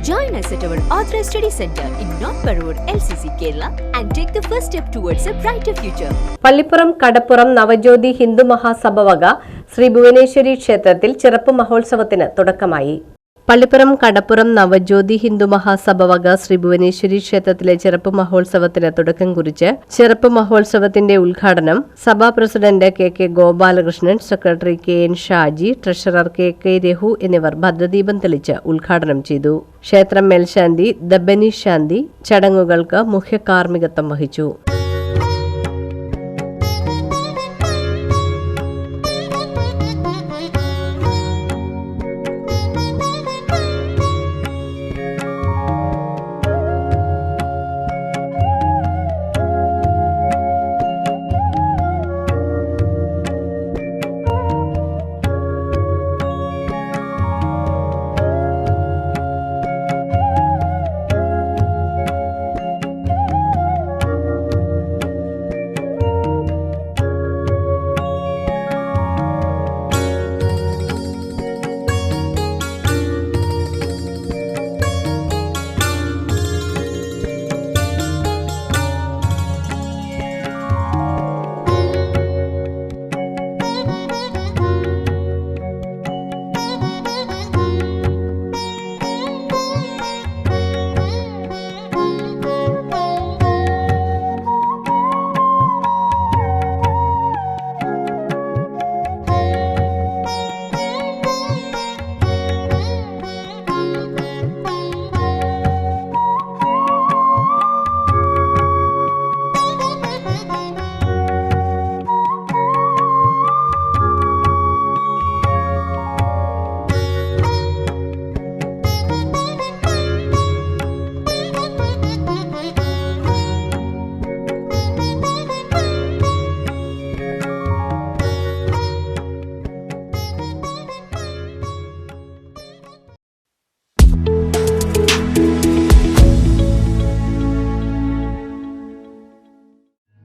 Join us at our Authorized Study Center in North Parur, LCC, Kerala and take the first step towards a brighter future. Pallippuram കടപ്പുറം നവജ്യോതി ഹിന്ദു മഹാസഭ വക ശ്രീ ഭുവനേശ്വരി ക്ഷേത്രത്തിൽ ചെറുപ്പ് മഹോത്സവത്തിന് തുടക്കമായി പള്ളിപ്പുറം കടപ്പുറം നവജ്യോതി ഹിന്ദു മഹാസഭ വക ശ്രീ ഭുവനേശ്വരി ക്ഷേത്രത്തിലെ ചെറുപ്പ് മഹോത്സവത്തിന് തുടക്കം കുറിച്ച് ചെറുപ്പ് മഹോത്സവത്തിന്റെ ഉദ്ഘാടനം സഭാ president K K Gopalakrishnan secretary K N Shaji treasurer K K Rahu എന്നിവർ ഭദ്രദീപം തെളിച്ച് ഉദ്ഘാടനം ചെയ്തു. ക്ഷേത്രം മേൽശാന്തി ദബനി ശാന്തി ചടങ്ങുകൾക്ക് മുഖ്യ കാർമ്മികത്വം വഹിച്ചു.